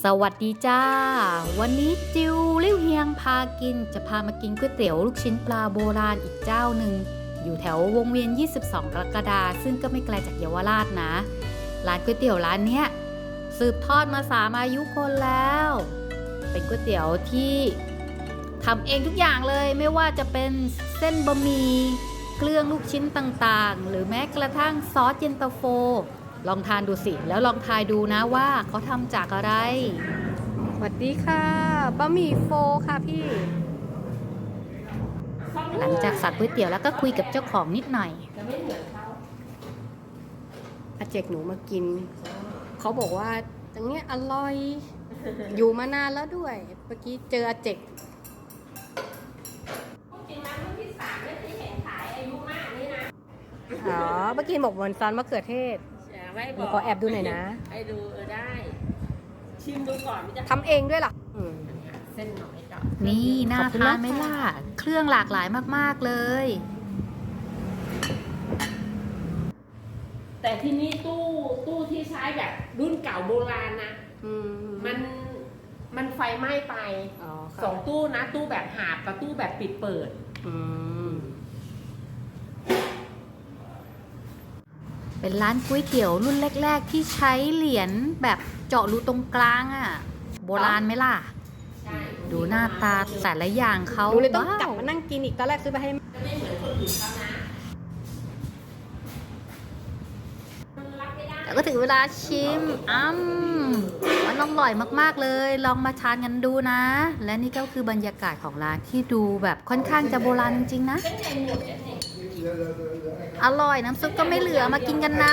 สวัสดีจ้า วันนี้จิวลิ้วเฮียงพากิน จะพามากินก๋วยเตี๋ยวลูกชิ้นปลาโบราณอีกเจ้าหนึ่ง อยู่แถววงเวียน 22 กรกฎาซึ่งก็ไม่ไกลจากเยาวราชนะ ร้านก๋วยเตี๋ยวร้านเนี้ยสืบทอดมาสามอายุคนแล้ว เป็นก๋วยเตี๋ยวที่ทำเองทุกอย่างเลยไม่ว่าจะเป็นเส้นบะหมี่เครื่องลูกชิ้นต่างๆ หรือแม้กระทั่งซอสเย็นตาโฟ ลองทานดูสิ แล้วลองทายดูนะว่าเขาทำจากอะไร สวัสดีค่ะบะหมี่โฟค่ะพี่ หลังจากสั่งก๋วยเตี๋ยวแล้วก็คุยกับเจ้าของนิดหน่อยอาเจกหนูมากิน เขาบอกว่าอย่างเงี้ยอร่อย อยู่มานานแล้วด้วย เมื่อกี้เจออาเจกจริงแล้วรุ่นที่สามเนี่ยที่เห็นขายอายุมากนี่นะอ๋อเมื่อกี้บอกเหมือนซอนมะเขือเทศ อย่าไว้หบนูอกขอแอบดูหน่อยนะ ให้ดูเออได้ ชิมดูก่อนมันจะทำเองด้วยเหรออืมเส้นหน่อยจ้ะนี่น่าขอบคุณทานมากไหมค่ะล่ะ เครื่องหลากหลายมากๆเลย แต่ที่นี่ตู้ตู้ที่ใช้แบบรุ่นเก่าโบราณนะ อืมมันมันไฟไหม้ไปอ๋อสองตู้นะ ตู้แบบหาบกับตู้แบบปิดเปิด อืม เป็นร้านก๋วยเตี๋ยวรุ่นแรก ๆ ที่ใช้เหรียญแบบเจาะรูตรงกลางอะ่ะ โบราณไหมล่ะใช่ดูหน้าตาแต่ละอย่างเขาหนูเลยต้องว้าวกลับมานั่งกินอีกตอนแรกซื้อไปให้จะไม่เหมือนคนอื่นเขานะมันรับไม่ได้แล้วก็ถึงเวลาชิมอ้ำมันอร่อยมากๆเลย ลองมาทานกันดูนะ และนี่ก็คือบรรยากาศของร้านที่ดูแบบค่อนข้างจะโบราณจริงๆนะ อร่อยน้ำซุปก็ไม่เหลือมากินกันนะ